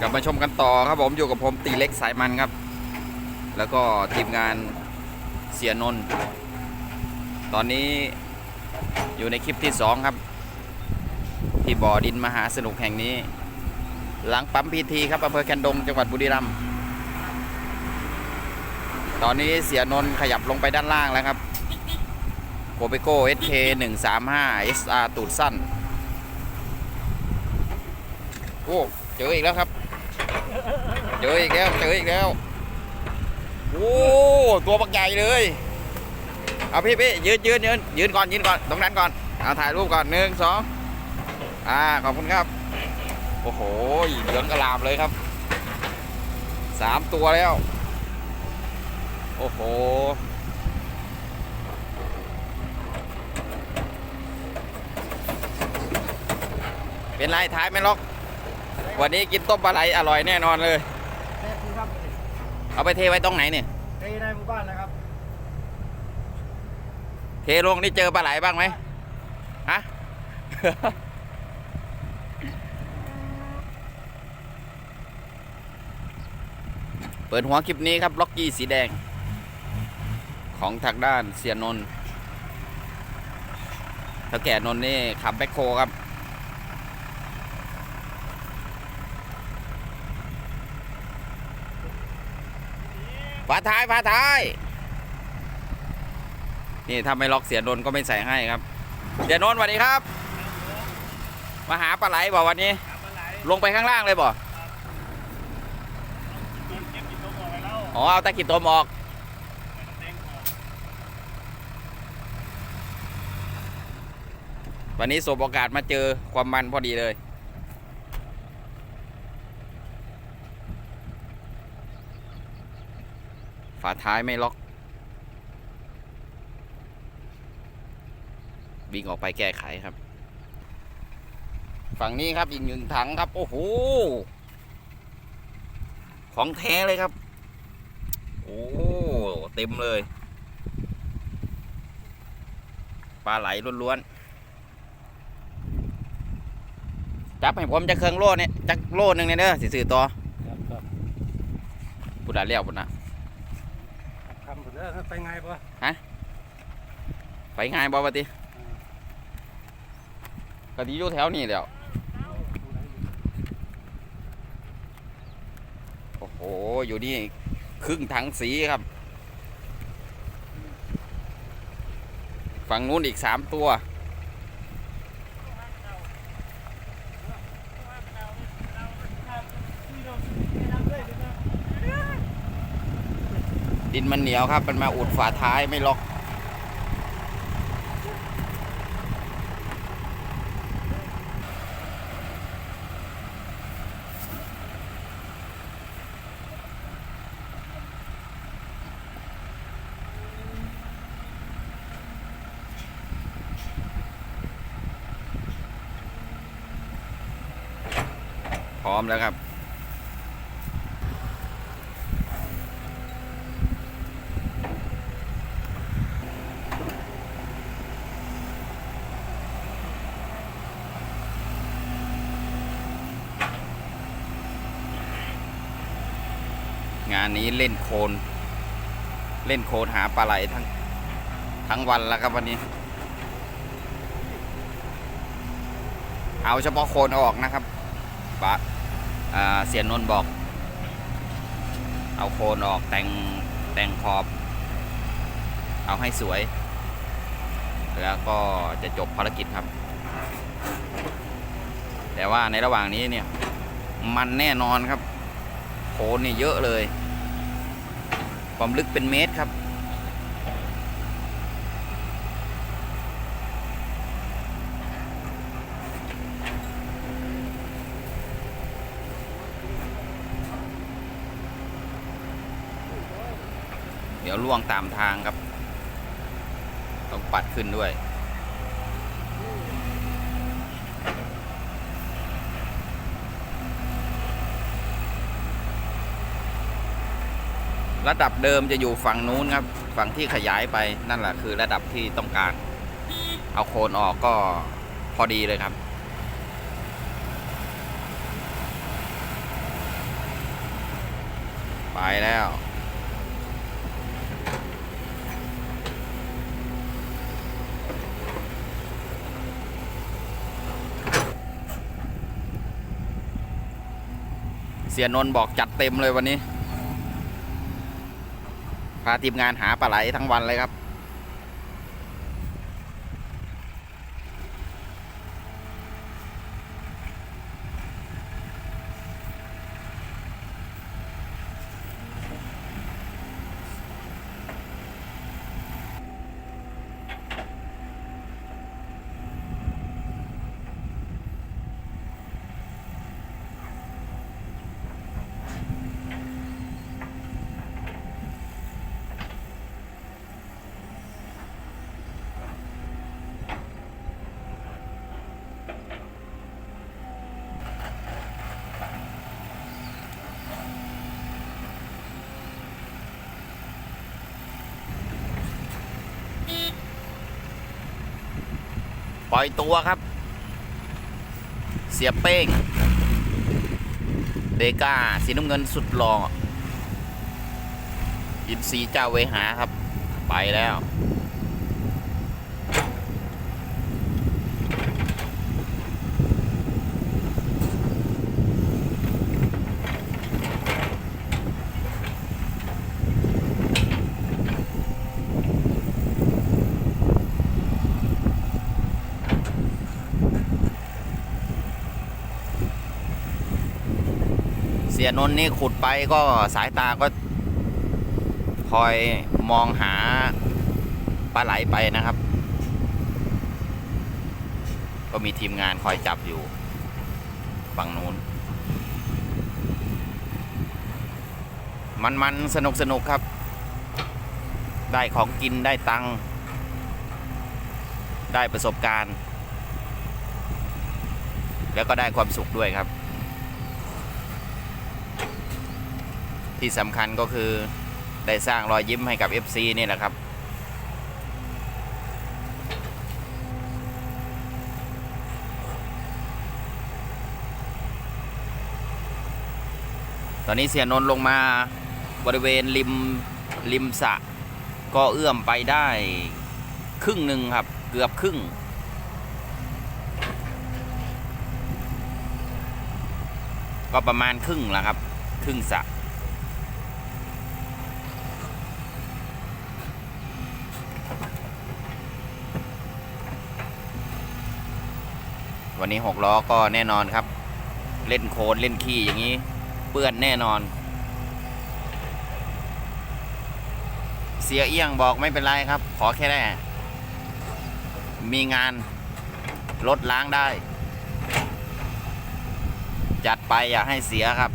กลับมาชมกันต่อครับผมอยู่กับผมตีเล็กสายมันครับ แล้วก็ทีมงานเสียนนท์ตอนนี้อยู่ในคลิปที่ 2 ครับ ที่บ่อดินมหาสนุกแห่งนี้ หลังปั๊มพีทีครับอำเภอแคนดงจังหวัดบุรีรัมย์ตอนนี้เสียนนท์ขยับลงไปด้านล่างแล้วครับโกเปโก้ SK 135 SR ตูดสั้น โอ้ เจออีกแล้วครับ เจออีกแล้วเจออีกแล้วโอ้ตัวบักใหญ่เลยเอาพี่พี่ยืนยืนยืนยืนก่อนยืนก่อนตรงนั้นก่อนเอาถ่ายรูปก่อนหนึ่งสองอ่าขอบคุณครับโอ้โหเหลืองกระลาบเลยครับสามตัวแล้วโอ้โหเป็นไรท้ายไม่ล็อก วันนี้กินต้มปลาไหลอร่อยแน่นอนเลย เอาไปเทไว้ตรงไหนเนี่ยในในหมู่บ้านนะครับ เทลงนี่เจอปลาไหลบ้างไหมฮะ เปิดหัวคลิปนี้ครับล็อกกี้สีแดง ของทางด้านเสียนนท์ถ้าแก่นนท์นี่ขับแบ็คโคครับ ฝาท้ายฝาท้าย นี่ถ้าไม่ล็อกเสียนนก็ไม่ใส่ให้ครับ เสียนนสวัสดีครับ มาหาปลาไหลบ่วันนี้ ลงไปข้างล่างเลยบ่อ๋อเอาตะกิดตัวมออก วันนี้สบโอกาสมาเจอความมันพอดีเลยาท้ายไม่ล็อกวิ่งออกไปแก้ไขครับ ฝั่งนี้ครับอีกหนึ่งถังครับ โอ้โห ของแท้เลยครับ โอ้เต็มเลย ปลาไหลล้วนๆ จับให้ผมจะเครื่องโล่เนี่ยจักโล่หนึ่งเนี่ยเด้อสิสื่อต่อครับครับพุดาเลี้ยวพุดนะ ทำหมดแล้วไปไงปะไปง่ายบ่ปะติกะดีอยู่แถวนี้แล้วโอ้โห อยู่นี่ครึ่งถังสีครับ ฝั่งนู้นอีกสามตัว ดินมันเหนียวครับ มันมาอุดฝาท้ายไม่ล็อก พร้อมแล้วครับ งานนี้เล่นโคลนเล่นโคลนหาปลาไหลทั้งทั้งวันแล้วครับวันนี้ เอาเฉพาะโคนออกนะครับปะเสียนนท์บอก เอาโคนออกแต่งแต่งขอบ เอาให้สวย แล้วก็จะจบภารกิจครับ แต่ว่าในระหว่างนี้เนี่ย มันแน่นอนครับ โคนนี่เยอะเลย ความลึกเป็นเมตรครับ เดี๋ยวล่วงตามทางครับ ต้องปัดขึ้นด้วย ระดับเดิมจะอยู่ฝั่งนู้นครับ ฝั่งที่ขยายไปนั่นแหละคือระดับที่ต้องการ เอาโคนออกก็พอดีเลยครับ ไปแล้วเสียนนบอกจัดเต็มเลยวันนี้ พาทีมงานหาปลาไหลทั้งวันเลยครับ ป ล่อยตัวครับ เสียเป้งเดก้าสีน้ำเงินสุดหล่ออินซีเจ้าเวหาครับ ไปแล้ว เสียนนนี่ขุดไปก็สายตาก็คอยมองหาปลาไหลไปนะครับ ก็มีทีมงานคอยจับอยู่ฝั่งนู้น มันมันสนุกสนุกครับ ได้ของกินได้ตังค์ได้ประสบการณ์ แล้วก็ได้ความสุขด้วยครับ ที่สำคัญก็คือได้สร้างรอยยิ้มให้กับ FC นี่แหละครับ ตอนนี้เสียนนลงมาบริเวณริมริมสะ ก็เอื้อมไปได้ครึ่งหนึ่งครับ เกือบครึ่งก็ประมาณครึ่งแล้วครับ ครึ่งสระ วันนี้หกล้อก็แน่นอนครับ เล่นโคลนเล่นขี้อย่างนี้ เปื้อนแน่นอน เสียเอี้ยงบอกไม่เป็นไรครับ ขอแค่ได้ มีงานรถล้างได้ จัดไปอย่าให้เสียครับ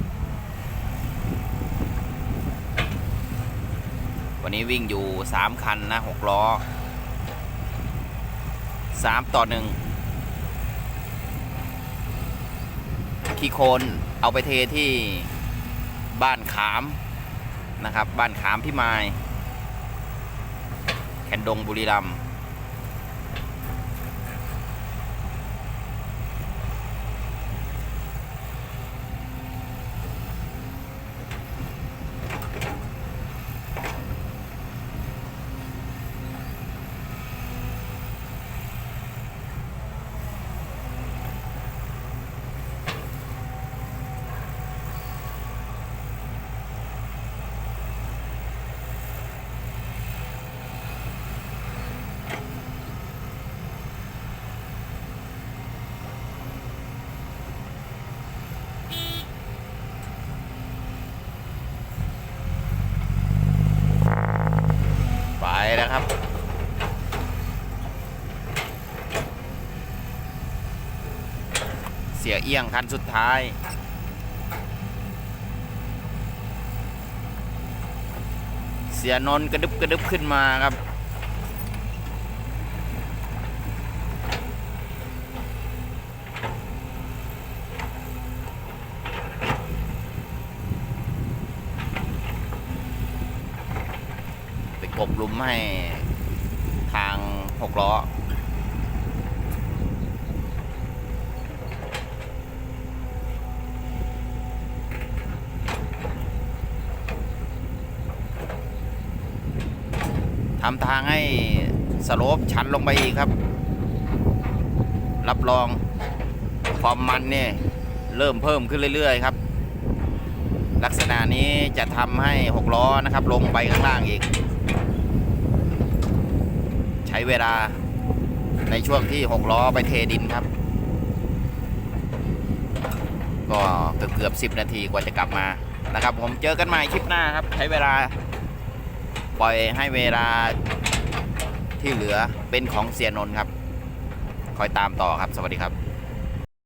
วันนี้วิ่งอยู่ 3 คันนะ 6 ล้อ 3 ต่อ 1 ขี้โคลนเอาไปเทที่บ้านขามนะครับ บ้านขามพี่ไมาย แคนดงบุรีรัมย์ ไปแล้วครับเสียเอียงคันสุดท้าย เสียนนกระดึบกระดึบขึ้นมาครับ กบลุมให้ทางหกล้อ ทำทางให้สโลปชันลงไปอีกครับ รับรองความมันเนี่ยเริ่มเพิ่มขึ้นเรื่อยๆครับ ลักษณะนี้จะทำให้หกล้อนะครับ ลงไปข้างล่างอีก ใช้เวลาในช่วงที่หกล้อไปเทดินครับ ก็เกือบเกือบสิบนาทีกว่าจะกลับมานะครับ ผมเจอกันใหม่คลิปหน้าครับ ใช้เวลา ปล่อยให้เวลาที่เหลือเป็นของเสียนนท์ครับ คอยตามต่อครับสวัสดีครับ